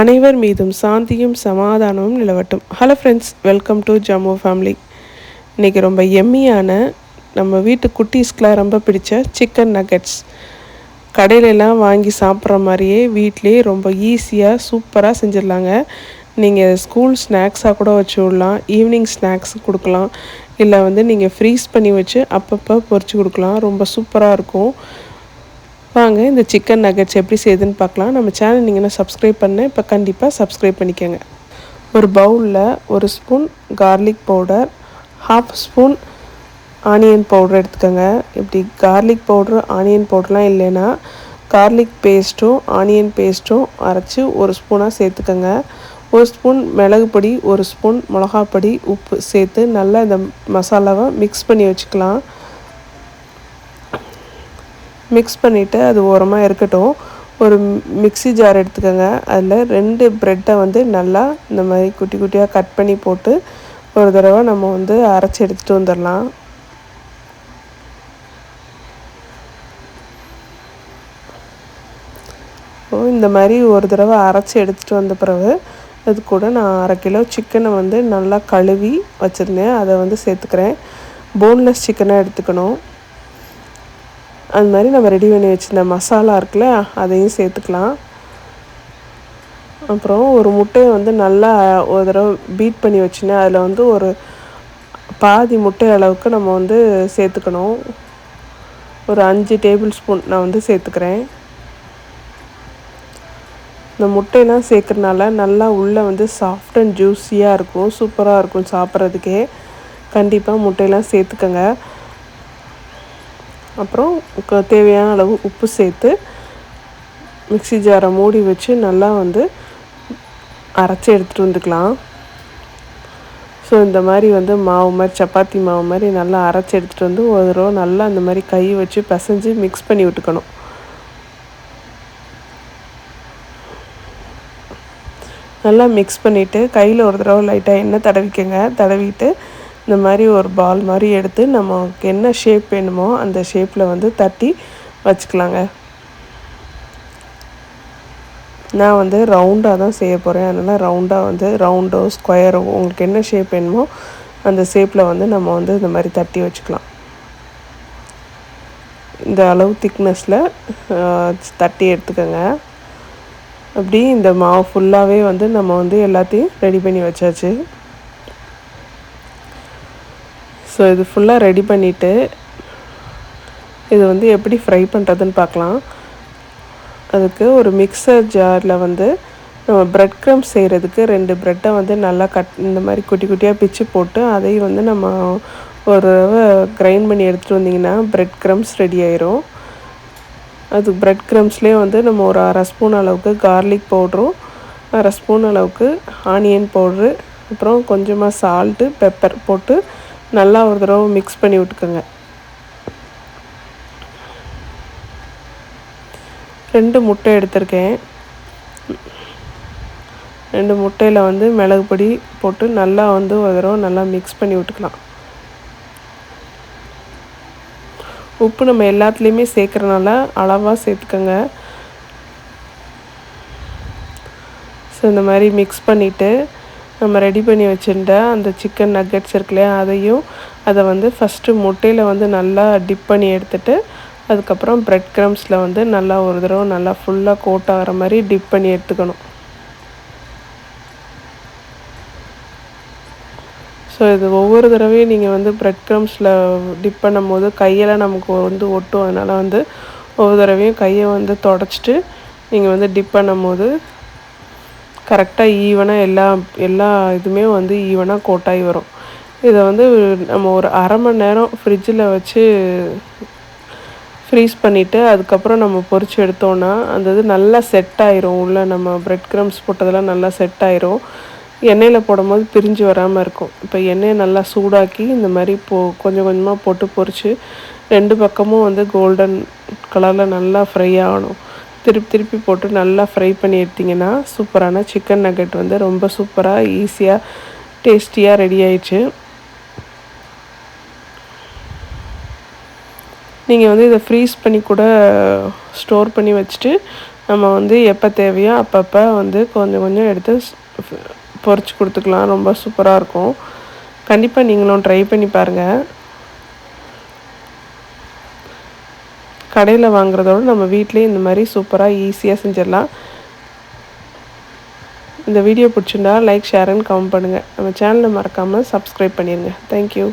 அனைவர் மீதும் சாந்தியும் சமாதானமும் நிலவட்டும். Hello friends welcome to Jammu family இன்றைக்கி ரொம்ப எம்மியான நம்ம வீட்டு குட்டீஸ்க்கெலாம் ரொம்ப பிடிச்ச சிக்கன் நக்கெட்ஸ் கடையிலலாம் வாங்கி சாப்பிட்ற மாதிரியே வீட்லேயே ரொம்ப ஈஸியாக சூப்பராக செஞ்சிடலாங்க. நீங்கள் ஸ்கூல் ஸ்நாக்ஸாக கூட வச்சு விடலாம் ஈவினிங் ஸ்நாக்ஸ் கொடுக்கலாம். இல்லை வந்து நீங்கள் ஃப்ரீஸ் பண்ணி வச்சு அப்பப்போ பொறிச்சு கொடுக்கலாம். ரொம்ப சூப்பராக இருக்கும். வாங்க இந்த சிக்கன் நகட்ஸ் எப்படி செய்யுதுன்னு பார்க்கலாம். நம்ம சேனல் நீங்கள் என்ன சப்ஸ்கிரைப் பண்ண இப்போ கண்டிப்பாக சப்ஸ்கிரைப் பண்ணிக்கோங்க. ஒரு பவுலில் ஒரு spoon garlic powder half spoon onion powder எடுத்துக்கோங்க. இப்படி கார்லிக் பவுட்ரு ஆனியன் பவுடர்லாம் இல்லைன்னா கார்லிக் பேஸ்ட்டும் ஆனியன் பேஸ்ட்டும் அரைச்சி ஒரு ஸ்பூனாக சேர்த்துக்கோங்க. ஒரு ஸ்பூன் மிளகு பொடி ஒரு ஸ்பூன் மிளகாப்பொடி உப்பு சேர்த்து நல்லா இந்த மசாலாவை மிக்ஸ் பண்ணி வச்சுக்கலாம். மிக்ஸ் பண்ணிவிட்டு அது ஓரமாக இருக்கட்டும். ஒரு மிக்சி ஜார் எடுத்துக்கோங்க. அதில் ரெண்டு ப்ரெட்டை வந்து நல்லா இந்த மாதிரி குட்டி குட்டியாக கட் பண்ணி போட்டு ஒரு தடவை நம்ம வந்து அரைச்சி எடுத்துகிட்டு வந்துடலாம் இந்த மாதிரி ஒரு தடவை அரைச்சி எடுத்துகிட்டு வந்த பிறகு அது கூட நான் அரை கிலோ சிக்கனை வந்து நல்லா கழுவி வச்சுருந்தேன். அதை வந்து சேர்த்துக்கிறேன். போன்லெஸ் சிக்கனாக எடுத்துக்கணும். அது மாதிரி நம்ம ரெடி பண்ணி வச்சுருந்த மசாலா இருக்குல்ல அதையும் சேர்த்துக்கலாம். அப்புறம் ஒரு முட்டையை வந்து நல்லா ஒரு தடவை பீட் பண்ணி வச்சுனேன் அதில் வந்து ஒரு பாதி முட்டை அளவுக்கு நம்ம வந்து சேர்த்துக்கணும். ஒரு அஞ்சு டேபிள் ஸ்பூன் நான் வந்து சேர்த்துக்கிறேன். இந்த முட்டையெல்லாம் சேர்க்குறனால நல்லா உள்ளே வந்து சாஃப்ட் அண்ட் ஜூஸியாக இருக்கும் சூப்பராக இருக்கும் சாப்பிட்றதுக்கே. கண்டிப்பாக முட்டையெல்லாம் சேர்த்துக்கோங்க. அப்புறம் தேவையான அளவு உப்பு சேர்த்து மிக்சி ஜாரை மூடி வச்சு நல்லா வந்து அரைச்சி எடுத்துகிட்டு வந்துக்கலாம். ஸோ இந்த மாதிரி வந்து மாவு மாதிரி சப்பாத்தி மாவு மாதிரி நல்லா அரைச்சி எடுத்துகிட்டு வந்து ஒரு தடவை நல்லா அந்த மாதிரி கை வச்சு பிசைஞ்சு மிக்ஸ் பண்ணி விட்டுக்கணும். நல்லா மிக்ஸ் பண்ணிவிட்டு கையில் ஒரு தடவை லைட்டாக எண்ணெய் தடவிக்கங்க. தடவிட்டு இந்த மாதிரி ஒரு பால் மாதிரி எடுத்து நமக்கு என்ன ஷேப் வேணுமோ அந்த ஷேப்பில் வந்து தட்டி வச்சுக்கலாங்க. நான் வந்து ரவுண்டாக தான் செய்ய போகிறேன் அதனால் ரவுண்டாக வந்து ரவுண்டோ ஸ்கொயரோ உங்களுக்கு என்ன ஷேப் வேணுமோ அந்த ஷேப்பில் வந்து நம்ம வந்து இந்த மாதிரி தட்டி வச்சுக்கலாம். இந்த அளவு திக்னஸில் தட்டி எடுத்துக்கோங்க. அப்படி இந்த மாவு ஃபுல்லாகவே வந்து நம்ம வந்து எல்லாத்தையும் ரெடி பண்ணி வச்சாச்சு. ஸோ இது ஃபுல்லாக ரெடி பண்ணிவிட்டு இது வந்து எப்படி ஃப்ரை பண்ணுறதுன்னு பார்க்கலாம். அதுக்கு ஒரு மிக்சர் ஜாரில் வந்து நம்ம ப்ரெட் க்ரம் செய்கிறதுக்கு ரெண்டு ப்ரெட்டை வந்து நல்லா கட் இந்த மாதிரி குட்டி குட்டியாக பிச்சு போட்டு அதையும் வந்து நம்ம ஒரு தடவை கிரைண்ட் பண்ணி எடுத்துகிட்டு வந்திங்கன்னா ப்ரெட் க்ரம்ஸ் ரெடி ஆயிரும். அது ப்ரெட் க்ரம்ஸ்லேயே வந்து நம்ம ஒரு அரை ஸ்பூன் அளவுக்கு கார்லிக் பவுட்ரும் அரை ஸ்பூன் அளவுக்கு ஆனியன் பவுட்ரு அப்புறம் கொஞ்சமாக சால்ட்டு பெப்பர் போட்டு நல்லா ஒரு தடவை மிக்ஸ் பண்ணி விட்டுக்கோங்க. ரெண்டு முட்டை எடுத்திருக்கேன். ரெண்டு முட்டையில் வந்து மிளகு பொடி போட்டு நல்லா வந்து ஒரு தடவை நல்லா மிக்ஸ் பண்ணி விட்டுக்கலாம். உப்பு நம்ம எல்லாத்துலேயுமே சேர்க்குறனால அளவாக சேர்த்துக்கோங்க. ஸோ இந்த மாதிரி மிக்ஸ் பண்ணிவிட்டு நம்ம ரெடி பண்ணி வச்சுருந்த அந்த சிக்கன் நக்கெட்ஸ் இருக்குல்லையா அதையும் அதை வந்து ஃபஸ்ட்டு முட்டையில் வந்து நல்லா டிப் பண்ணி எடுத்துகிட்டு அதுக்கப்புறம் ப்ரெட் க்ரம்ஸில் வந்து நல்லா ஒரு தடவை நல்லா ஃபுல்லாக கோட் ஆகிற மாதிரி டிப் பண்ணி எடுத்துக்கணும். ஸோ இது ஒவ்வொரு தடவையும் நீங்கள் வந்து ப்ரெட் க்ரம்ஸில் டிப் பண்ணும் போது கையெல்லாம் நமக்கு வந்து ஒட்டும். அதனால் வந்து ஒவ்வொரு தடவையும் கையை வந்து தொடச்சிட்டு நீங்கள் வந்து டிப் பண்ணும் போது கரெக்டாக ஈவனாக எல்லா எல்லா இதுவுமே வந்து ஈவனாக கோட்டாகி வரும். இதை வந்து நம்ம ஒரு அரை மணி நேரம் ஃப்ரிட்ஜில் வச்சு ஃப்ரீஸ் பண்ணிவிட்டு அதுக்கப்புறம் நம்ம பொறிச்சு எடுத்தோன்னா அந்த இது நல்லா செட் ஆயிரும். உள்ளே நம்ம ப்ரெட் க்ரம்ஸ் போட்டதெல்லாம் நல்லா செட் ஆயிரும். எண்ணெயில் போடும்போது பிரிஞ்சு வராமல் இருக்கும். இப்போ எண்ணெயை நல்லா சூடாக்கி இந்த மாதிரி போ கொஞ்சம் கொஞ்சமாக போட்டு பொறிச்சு ரெண்டு பக்கமும் வந்து கோல்டன் கலரில் நல்லா ஃப்ரை ஆகணும். திருப்பி திருப்பி போட்டு நல்லா ஃப்ரை பண்ணி எடுத்திங்கன்னா சூப்பரான சிக்கன் நக்கெட் வந்து ரொம்ப சூப்பராக ஈஸியாக டேஸ்டியாக ரெடி ஆயிடுச்சு. நீங்கள் வந்து இதை ஃப்ரீஸ் பண்ணி கூட ஸ்டோர் பண்ணி வச்சுட்டு நம்ம வந்து எப்போ தேவையோ அப்பப்போ வந்து கொஞ்சம் கொஞ்சம் எடுத்து பொறிச்சு கொடுத்துக்கலாம். ரொம்ப சூப்பராக இருக்கும். கண்டிப்பாக நீங்களும் ட்ரை பண்ணி பாருங்கள் கடையில் வாங்குறதோட நம்ம வீட்லேயே இந்த மாதிரி சூப்பராக ஈஸியாக செஞ்சிடலாம். இந்த வீடியோ பிடிச்சிருந்தா லைக் ஷேர் அண்ட் கமெண்ட் பண்ணுங்கள் நம்ம சேனலை மறக்காமல் சப்ஸ்கிரைப் பண்ணிடுங்க தேங்க்யூ